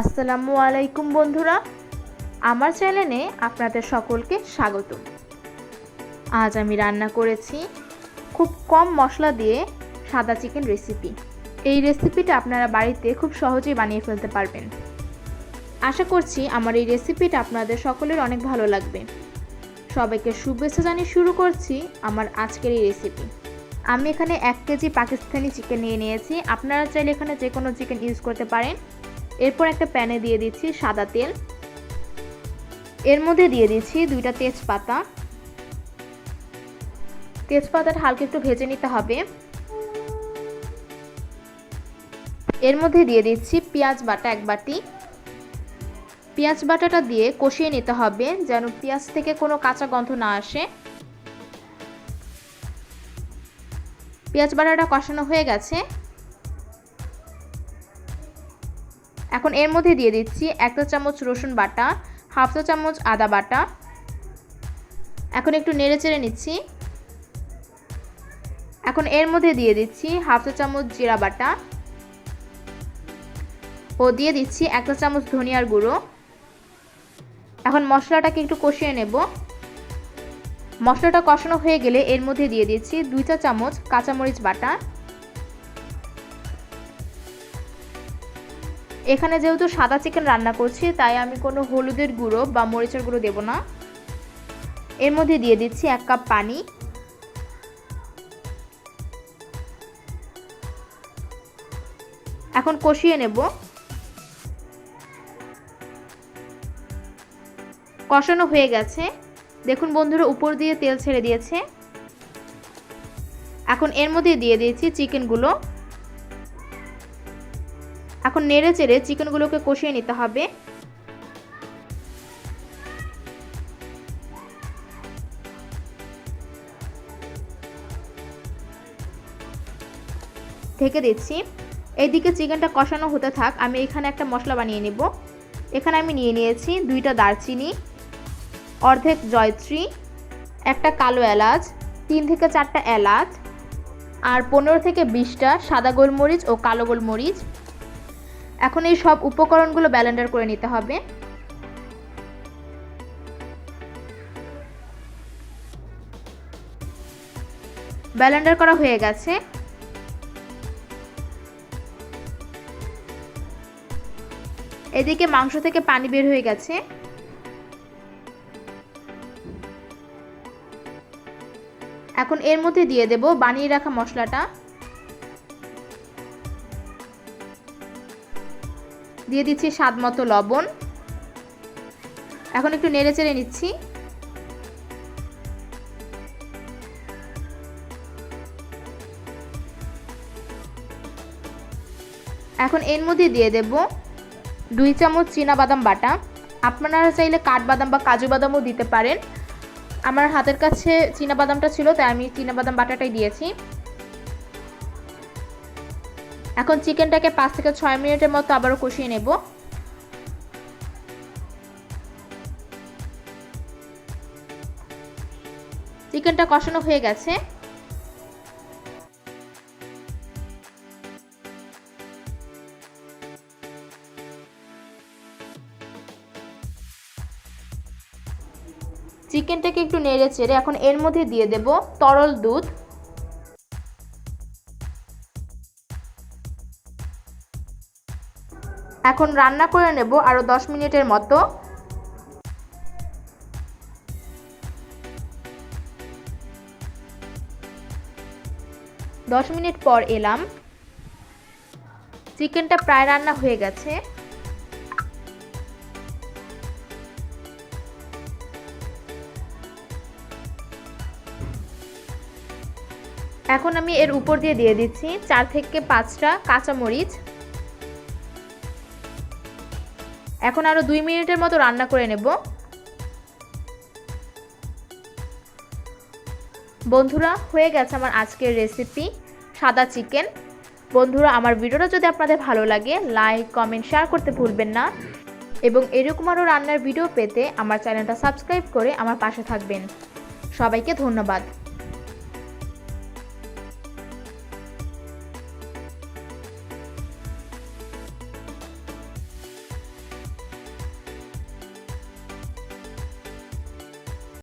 আসসালামু আলাইকুম বন্ধুরা। আমার চ্যানেলে আপনাদের সকলকে স্বাগত। আজ আমি রান্না করেছি খুব কম মশলা দিয়ে সাদা চিকেন রেসিপি। এই রেসিপিটা আপনারা বাড়িতে খুব সহজেই বানিয়ে ফেলতে পারবেন। আশা করছি আমার এই রেসিপিটা আপনাদের সকলের অনেক ভালো লাগবে। সবাইকে শুভেচ্ছা জানিয়ে শুরু করছি আমার আজকের এই রেসিপি। আমি এখানে এক কেজি পাকিস্তানি চিকেন নিয়ে নিয়েছি। আপনারা চাইলে এখানে যে কোনো চিকেন ইউজ করতে পারেন। এরপর একটা প্যানে দিয়ে দিচ্ছি সাদা তেল। এর মধ্যে দিয়ে দিচ্ছি দুইটা তেজপাতা। তেজপাতাটা হালকা একটু ভেজে নিতে হবে। এর মধ্যে দিয়ে দিচ্ছি পেঁয়াজ বাটা এক বাটি। পেঁয়াজ বাটাটা দিয়ে কষিয়ে নিতে হবে যেন পেঁয়াজ থেকে কোনো কাঁচা গন্ধ না আসে। পেঁয়াজ বাটাটা কষানো হয়ে গেছে। এখন এর মধ্যে দিয়ে দিচ্ছি একটা চামচ রসুন বাটা, হাফ চা চামচ আদা বাটা। এখন একটু নেড়ে চেড়ে নিচ্ছি। এখন এর মধ্যে দিয়ে দিচ্ছি হাফ চা চামচ জিরা বাটা। ও দিয়ে দিচ্ছি একটা চামচ ধনিয়ার গুঁড়ো। এখন মশলাটাকে একটু কষিয়ে নেব। মশলাটা কষানো হয়ে গেলে এর মধ্যে দিয়ে দিচ্ছি দুই চা চামচ কাঁচামরিচ বাটা। এখানে যেহেতু সাদা চিকেন রান্না করছি, তাই আমি কোনো হলুদের গুঁড়ো বা মরিচের গুঁড়ো দেব না। এর মধ্যে দিয়ে দিচ্ছি এক কাপ পানি। এখন কষিয়ে নেব। কষানো হয়ে গেছে। দেখুন বন্ধুরা, উপর দিয়ে তেল ছেড়ে দিয়েছে। এখন এর মধ্যে দিয়ে দিয়েছি চিকেনগুলো এখন নেড়ে চেড়ে চিকেনগুলোকে কষিয়ে নিতে হবে। ঢেকে দিচ্ছি। এইদিকে চিকেনটা কষানো হতে থাক, আমি এখানে একটা মশলা বানিয়ে নেব। এখানে আমি নিয়ে নিয়েছি দুইটা দারচিনি, অর্ধেক জয়ত্রী, একটা কালো এলাচ, তিন থেকে চারটা এলাচ, আর পনেরো থেকে বিশটা সাদা গোলমরিচ ও কালো গোলমরিচ। এখন এই সব উপকরণগুলো ব্যালেন্ডার করে নিতে হবে। ব্যালেন্ডার করা হয়ে গেছে। এদিকে মাংস থেকে পানি বের হয়ে গেছে। এখন এর মধ্যে দিয়ে দেব বানিয়ে রাখা মশলাটা। দিয়ে দিচ্ছি স্বাদ মতো লবণ। এখন একটু নেড়ে চেড়ে নিচ্ছি। এখন এর মধ্যে দিয়ে দেব দুই চামচ বাদাম বাটা। আপনারা চাইলে কাঠবাদাম বা কাজু বাদামও দিতে পারেন। আমার হাতের কাছে বাদামটা ছিল, তাই আমি বাদাম বাটাটাই দিয়েছি। এখন চিকেনটাকে পাঁচ থেকে ছয় মিনিটের মতো আবারও কষিয়ে নেব। চিকেনটা কষানো হয়ে গেছে। চিকেনটাকে একটু নেড়ে চেড়ে এখন এর মধ্যে দিয়ে দেব তরল দুধ। এখন রান্না করে নেব আরও দশ মিনিটের মতো। দশ মিনিট পর এলাম। চিকেনটা প্রায় রান্না হয়ে গেছে। এখন আমি এর উপর দিয়ে দিয়ে দিচ্ছি চার থেকে পাঁচটা কাঁচামরিচ। এখন আরও দুই মিনিটের মতো রান্না করে নেব। বন্ধুরা, হয়ে গেছে আমার আজকের রেসিপি সাদা চিকেন বন্ধুরা, আমার ভিডিওটা যদি আপনাদের ভালো লাগে লাইক কমেন্ট শেয়ার করতে ভুলবেন না। এবং এরকম আরও রান্নার ভিডিও পেতে আমার চ্যানেলটা সাবস্ক্রাইব করে আমার পাশে থাকবেন। সবাইকে ধন্যবাদ।